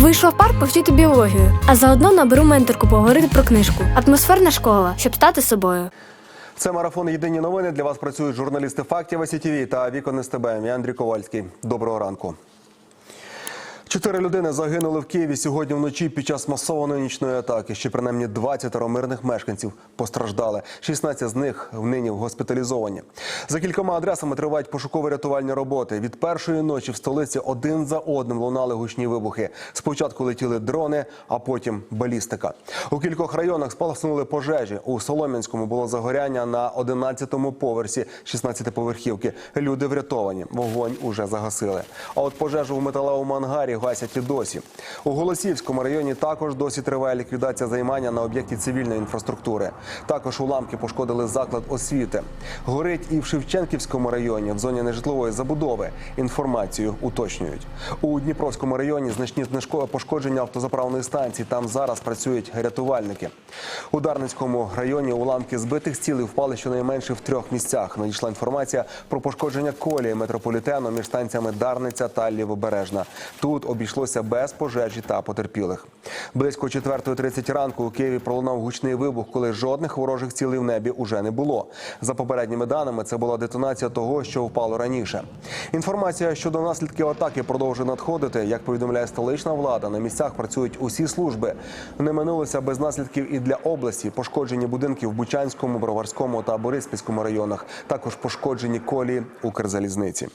Вийшла в парк повчити біологію, а заодно наберу менторку поговорити про книжку. Атмосферна школа, щоб стати собою. Це марафон Єдині новини. Для вас працюють журналісти фактів СІТВ та Вікон СТБ. Я Андрій Ковальський. Доброго ранку. Чотири людини загинули в Києві сьогодні вночі під час масованої нічної атаки. Ще принаймні 20 мирних мешканців постраждали. 16 з них нині госпіталізовані. За кількома адресами тривають пошуково-рятувальні роботи. Від першої ночі в столиці один за одним лунали гучні вибухи. Спочатку летіли дрони, а потім балістика. У кількох районах спалахнули пожежі. У Солом'янському було загоряння на 11-му поверсі 16-поверхівки. Люди врятовані. Вогонь уже загасили. А от пожежу у металевому ангарі гасять і досі. У Голосіївському районі також досі триває ліквідація займання на об'єкті цивільної інфраструктури. Також уламки пошкодили заклад освіти. Горить і в Шевченківському районі в зоні нежитлової забудови. Інформацію уточнюють. У Дніпровському районі значні пошкодження автозаправної станції. Там зараз працюють рятувальники. У Дарницькому районі уламки збитих цілей впали щонайменше в трьох місцях. Надійшла інформація про пошкодження колії метрополітену між станціями Дарниця та Лівобережна. Тут обійшлося без пожежі та потерпілих. Близько 4.30 ранку у Києві пролунав гучний вибух, коли жодних ворожих цілей в небі уже не було. За попередніми даними, це була детонація того, що впало раніше. Інформація щодо наслідків атаки продовжує надходити. Як повідомляє столична влада, на місцях працюють усі служби. Не минулося без наслідків і для області. Пошкоджені будинки в Бучанському, Броварському та Бориспільському районах. Також пошкоджені колії Укрзалізниці.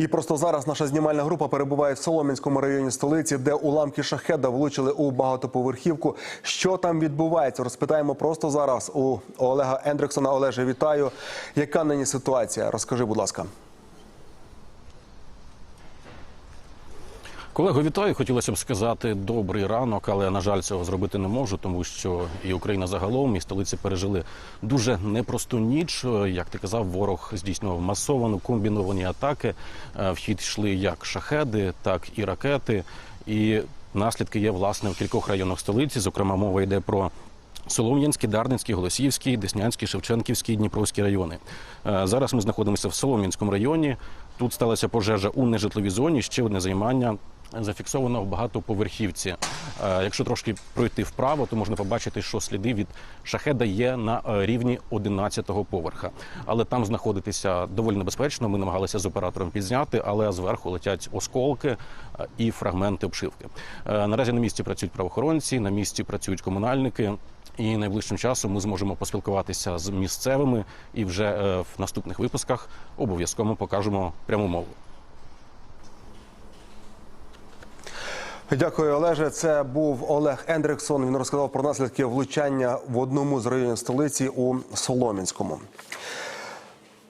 І просто зараз наша знімальна група перебуває в Солом'янському районі столиці, де уламки шахеда влучили у багатоповерхівку. Що там відбувається? Розпитаємо просто зараз у Олега Ендриксона. Олеже, вітаю. Яка нині ситуація? Розкажи, будь ласка. Колего, вітаю. Хотілося б сказати добрий ранок, але на жаль, цього зробити не можу, тому що і Україна загалом, і столиці пережили дуже непросту ніч. Як ти казав, ворог здійснював масовану комбіновані атаки. Е, В хід йшли як шахеди, так і ракети. І наслідки є власне в кількох районах столиці. Зокрема, мова йде про Солом'янський, Дарницький, Голосіївський, Деснянський, Шевченківський, Дніпровський райони. Е, Зараз ми знаходимося в Солом'янському районі. Тут сталася пожежа у нежитловій зоні. Ще одне займання зафіксовано в багатоповерхівці. Е, Якщо трошки пройти вправо, то можна побачити, що сліди від шахеда є на е, рівні 11-го поверха. Але там знаходитися доволі небезпечно. Ми намагалися з оператором підзняти, але зверху летять осколки е, і фрагменти обшивки. Наразі на місці працюють правоохоронці, на місці працюють комунальники. І найближчим часом ми зможемо поспілкуватися з місцевими і вже в наступних випусках обов'язково покажемо пряму мову. Дякую, Олеже. Це був Олег Ендриксон. Він розказав про наслідки влучання в одному з районів столиці у Солом'янському.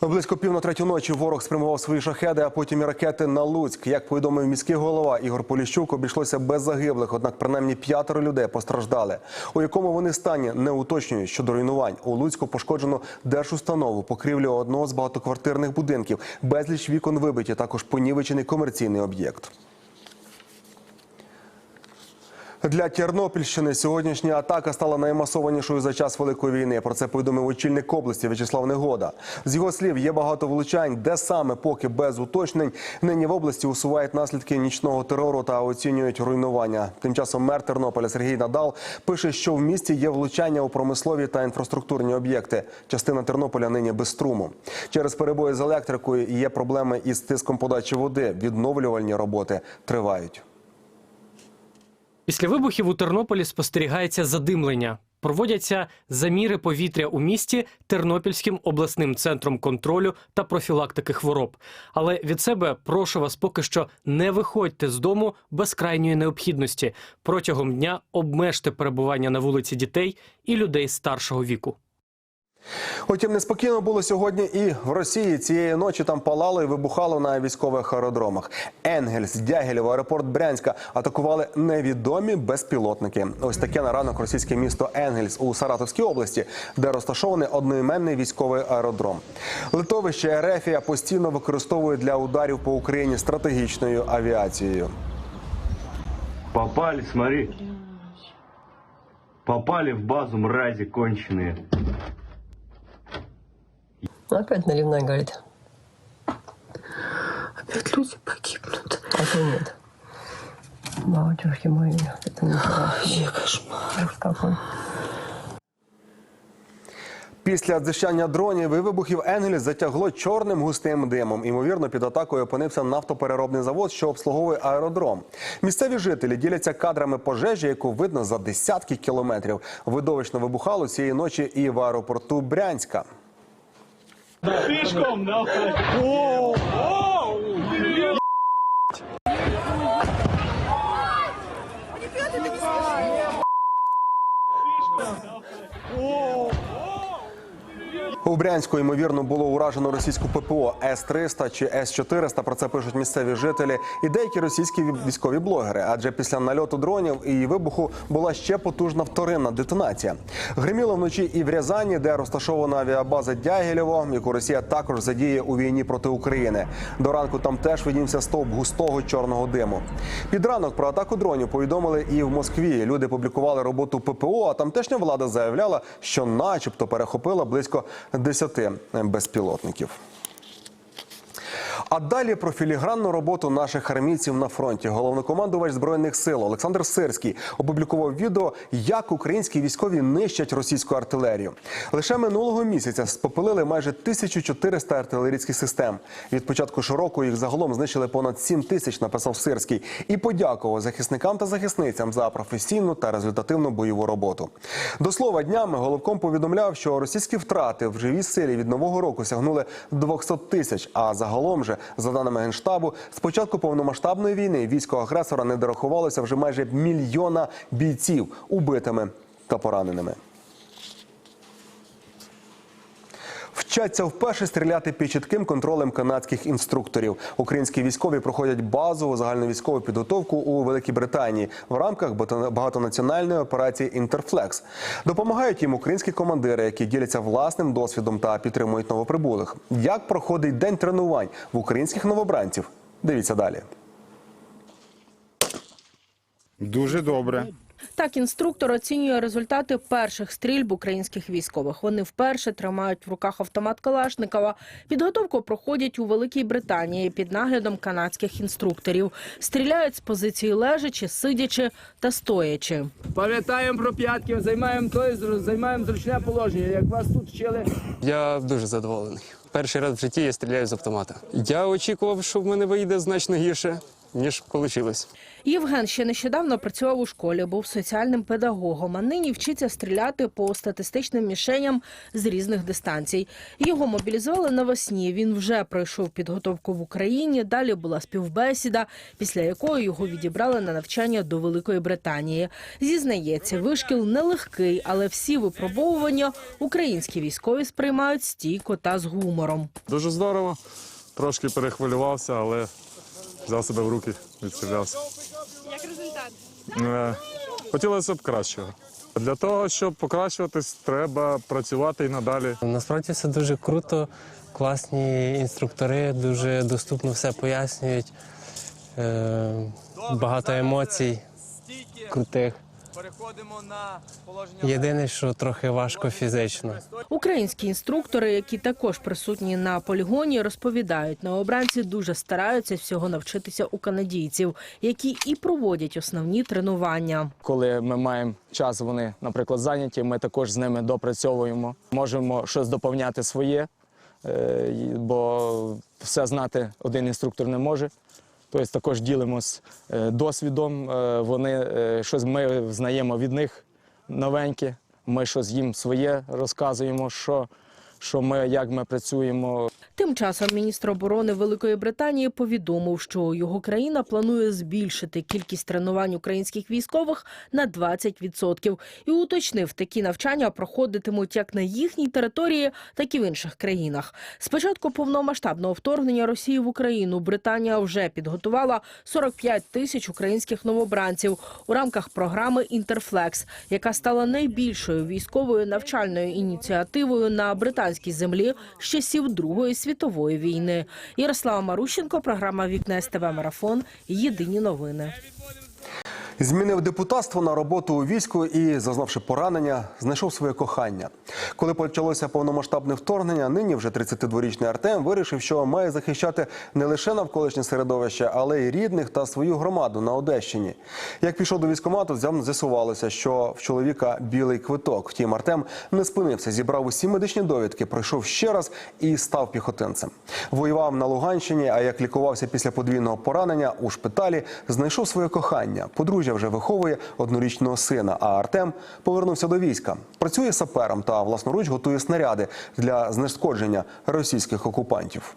Близько пів на третю ночі ворог спрямував свої шахеди, а потім і ракети на Луцьк. Як повідомив міський голова Ігор Поліщук, обійшлося без загиблих. Однак, принаймні п'ятеро людей постраждали. У якому вони стані не уточнюють щодо руйнувань. У Луцьку пошкоджено держустанову, покрівлю одного з багатоквартирних будинків. Безліч вікон вибиті, також понівечений комерційний об'єкт. Для Тернопільщини сьогоднішня атака стала наймасованішою за час великої війни. Про це повідомив очільник області В'ячеслав Негода. З його слів, є багато влучань, де саме поки без уточнень нині в області усувають наслідки нічного терору та оцінюють руйнування. Тим часом мер Тернополя Сергій Надал пише, що в місті є влучання у промислові та інфраструктурні об'єкти. Частина Тернополя нині без струму. Через перебої з електрикою є проблеми із тиском подачі води. Відновлювальні роботи тривають. Після вибухів у Тернополі спостерігається задимлення. Проводяться заміри повітря у місті Тернопільським обласним центром контролю та профілактики хвороб. Але від себе прошу вас поки що не виходьте з дому без крайньої необхідності. Протягом дня обмежте перебування на вулиці дітей і людей старшого віку. Утім, неспокійно було сьогодні і в Росії. Цієї ночі там палало і вибухало на військових аеродромах. Енгельс, Дягілєво, аеропорт Брянська атакували невідомі безпілотники. Ось таке на ранок російське місто Енгельс у Саратовській області, де розташований одноіменний військовий аеродром. Литовище Ерефія постійно використовує для ударів по Україні стратегічною авіацією. Попали, смотри. Попали в базу мрази конченые. Ну, Опять наливная горит. Опять люди погибнут. А то нет. Батюшки мои, это не Ой, кошмар. какой. Після дзищання дронів і вибухів Енгеліс затягло чорним густим димом. Імовірно, під атакою опинився нафтопереробний завод, що обслуговує аеродром. Місцеві жителі діляться кадрами пожежі, яку видно за десятки кілометрів. Видовищно вибухало цієї ночі і в аеропорту Брянська. У Брянську ймовірно було уражено російську ППО С-300 чи С-400. Про це пишуть місцеві жителі і деякі російські військові блогери. Адже після нальоту дронів і вибуху була ще потужна вторинна детонація. Гриміло вночі і в Рязані, де розташована авіабаза Дягілєво, яку Росія також задіє у війні проти України. До ранку там теж виднівся стовп густого чорного диму. Під ранок про атаку дронів повідомили і в Москві. Люди публікували роботу ППО. А тамтешня влада заявляла, що, начебто, перехопила близько 10 безпілотників. А далі про філігранну роботу наших армійців на фронті. Головнокомандувач збройних сил Олександр Сирський опублікував відео, як українські військові нищать російську артилерію. Лише минулого місяця спопилили майже 1400 артилерійських систем. Від початку ж року їх загалом знищили понад 7 тисяч. Написав Сирський і подякував захисникам та захисницям за професійну та результативну бойову роботу. До слова, днями головком повідомляв, що російські втрати в живій силі від нового року сягнули 200 тисяч. А загалом же, за даними генштабу, з початку повномасштабної війни військо агресора не дорахувалося вже майже мільйона бійців убитими та пораненими. Вчаться вперше стріляти під чітким контролем канадських інструкторів. Українські військові проходять базову загальновійськову підготовку у Великій Британії в рамках багатонаціональної операції Інтерфлекс. Допомагають їм українські командири, які діляться власним досвідом та підтримують новоприбулих. Як проходить день тренувань в українських новобранців? Дивіться далі. Дуже добре. Так, інструктор оцінює результати перших стрільб українських військових. Вони вперше тримають в руках автомат Калашникова. Підготовку проходять у Великій Британії під наглядом канадських інструкторів. Стріляють з позиції лежачи, сидячи та стоячи. Пам'ятаємо про п'ятки, займаємо той, займаємо зручне положення. Як вас тут вчили Я дуже задоволений. Перший раз в житті я стріляю з автомата. Я очікував, що в мене вийде значно гірше, ніж вийшло. Євген ще нещодавно працював у школі, був соціальним педагогом, а нині вчиться стріляти по статистичним мішеням з різних дистанцій. Його мобілізували навесні. Він вже пройшов підготовку в Україні. Далі була співбесіда, після якої його відібрали на навчання до Великої Британії. Зізнається, вишкіл нелегкий, але всі випробовування українські військові сприймають стійко та з гумором. Дуже здорово. Трошки перехвилювався, але взяв себе в руки, відстрілявся. Як результат? Хотілося б кращого. Для того, щоб покращуватись, треба працювати і надалі. Насправді все дуже круто, класні інструктори, дуже доступно все пояснюють. Е, багато емоцій крутих. Переходимо на положення. Єдине, що трохи важко фізично. Українські інструктори, які також присутні на полігоні, розповідають, новобранці дуже стараються всього навчитися у канадійців, які і проводять основні тренування. Коли ми маємо час, вони, наприклад, зайняті, ми також з ними допрацьовуємо. Можемо щось доповняти своє, е, бо все знати один інструктор не може. Тобто також ділимось е, досвідом. е, Вони е, щось ми знаємо від них новеньке. Ми щось їм своє розказуємо, що, що ми, як ми працюємо. Тим часом міністр оборони Великої Британії повідомив, що його країна планує збільшити кількість тренувань українських військових на 20% і уточнив, такі навчання проходитимуть як на їхній території, так і в інших країнах. З початку повномасштабного вторгнення Росії в Україну Британія вже підготувала 45 тисяч українських новобранців у рамках програми Інтерфлекс, яка стала найбільшою військовою навчальною ініціативою на британській землі з часів Другої світової війни. Ярослава Марущенко, програма Вікна СТВ Марафон. Єдині новини. Змінив депутатство на роботу у війську і, зазнавши поранення, знайшов своє кохання. Коли почалося повномасштабне вторгнення, нині вже 32-річний Артем вирішив, що має захищати не лише навколишнє середовище, але й рідних та свою громаду на Одещині. Як пішов до військкомату, зям- з'ясувалося, що в чоловіка білий квиток. Втім, Артем не спинився, зібрав усі медичні довідки, пройшов ще раз і став піхотинцем. Воював на Луганщині, а як лікувався після подвійного поранення у шпиталі, знайшов своє кохання. Подружжя вже виховує однорічного сина. А Артем повернувся до війська. Працює сапером та власноруч готує снаряди для знешкодження російських окупантів.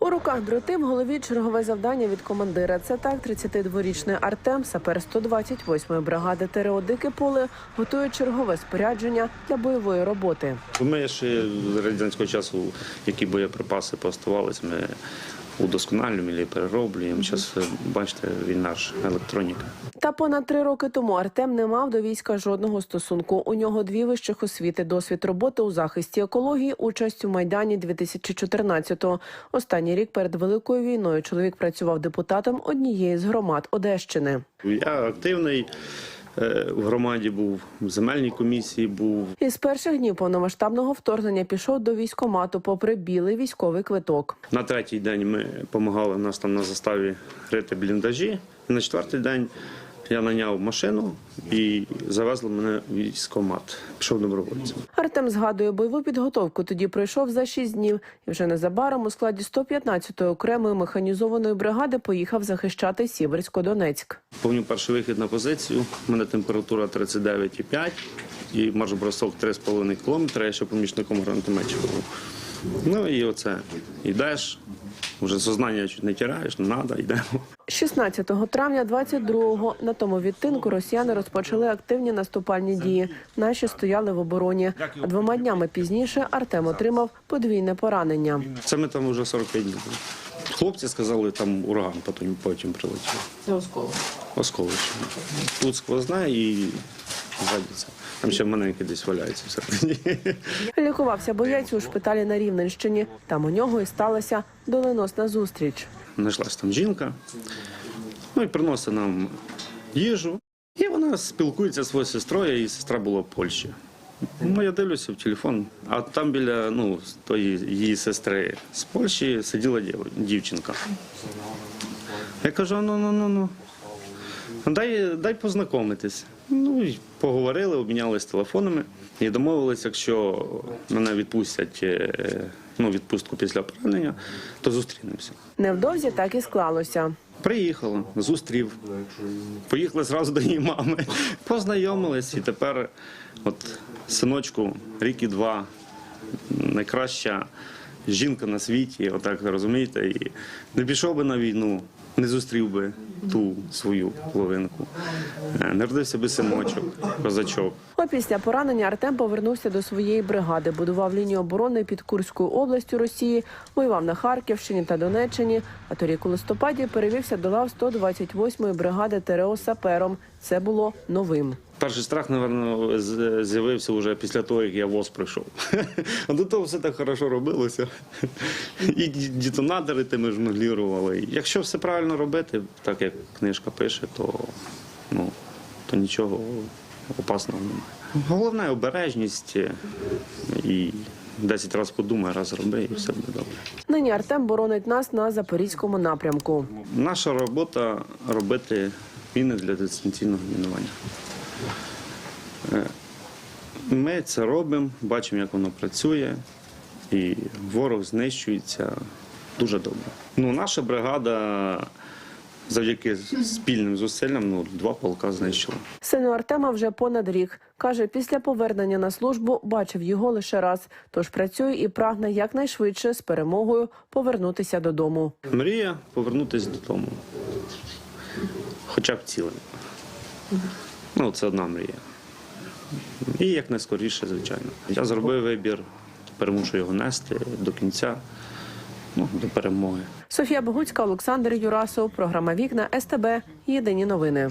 У руках дроти в голові чергове завдання від командира. Це так 32-річний Артем, сапер 128-ї бригади ТРО Дике поле, готує чергове спорядження для бойової роботи. Ми ще з радянського часу, які боєприпаси поставалися, ми удосконалюємо і перероблюємо. Зараз, бачите, війна ж електроніка. Та понад три роки тому Артем не мав до війська жодного стосунку. У нього дві вищих освіти, досвід роботи у захисті екології, участь у майдані 2014-го. Останній рік перед великою війною чоловік працював депутатом однієї з громад Одещини. Я активний е, в громаді був, в земельній комісії був. Із перших днів повномасштабного вторгнення пішов до військомату, попри білий військовий квиток. На третій день ми допомагали нас там на заставі рити бліндажі. На четвертий день я наняв машину і завезли мене в військкомат. Пішов добровольцем. Артем згадує бойову підготовку. Тоді пройшов за шість днів, і вже незабаром у складі 115-ї окремої механізованої бригади поїхав захищати Сіверсько-Донецьк. Повню перший вихід на позицію. У мене температура 39,5 і марш-бросок 3,5 км, я ще помічником гранатометчика був. Ну і оце. Йдеш, вже сознання чуть не тираєш, не треба, йдемо. 16 травня 22-го на тому відтинку росіяни розпочали активні наступальні дії. Наші стояли в обороні. А двома днями пізніше Артем отримав подвійне поранення. Це ми там вже 45 днів. Хлопці сказали, там ураган потім, потім прилетів. Це Осколище. Тут сквозна і задниця. Там ще маленький десь валяється всередині. Лікувався боєць у шпиталі на Рівненщині. Там у нього і сталася доленосна зустріч. Знайшлась там жінка, ну і приносить нам їжу. І вона спілкується зі своєю сестрою, її сестра була в Польщі. Ну, я дивлюся в телефон, а там біля ну, тої її сестри з Польщі сиділа дів- дівчинка. Я кажу, ну ну ну ну. Дай, дай познайомитись. Ну, поговорили, обмінялись телефонами і домовилися, якщо мене відпустять е, ну, відпустку після поранення, то зустрінемося. Невдовзі так і склалося. Приїхала, зустрів. Поїхали зразу до її мами. Познайомились і тепер, от синочку, рік і два, найкраща жінка на світі, отак розумієте, і не пішов би на війну, не зустрів би ту свою половинку. Народився Не родився би синочок, козачок. Після поранення Артем повернувся до своєї бригади, будував лінію оборони під Курською областю Росії, воював на Харківщині та Донеччині. А торік у листопаді перевівся до лав 128-ї бригади ТРО сапером. Це було новим. Перший страх, напевно, з'явився вже після того, як я ВОЗ прийшов. А до того все так хорошо робилося. І детонатори тими жонглірували. Якщо все правильно робити, так як книжка пише, то, ну, то нічого опасного немає. Головне обережність і 10 разів подумай, раз роби, і все буде добре. Нині Артем боронить нас на запорізькому напрямку. Наша робота робити міни для дистанційного мінування. Е, Ми це робимо, бачимо, як воно працює, і ворог знищується дуже добре. Ну, наша бригада завдяки спільним зусиллям ну, два полка знищила. Сину Артема вже понад рік. Каже, після повернення на службу бачив його лише раз. Тож працює і прагне якнайшвидше з перемогою повернутися додому. Мрія повернутися додому. Хоча б цілим. Ну, це одна мрія. І як найскоріше, звичайно. Я зробив вибір, тепер мушу його нести до кінця, ну, до перемоги. Софія Богуцька, Олександр Юрасов. Програма Вікна СТБ. Єдині новини.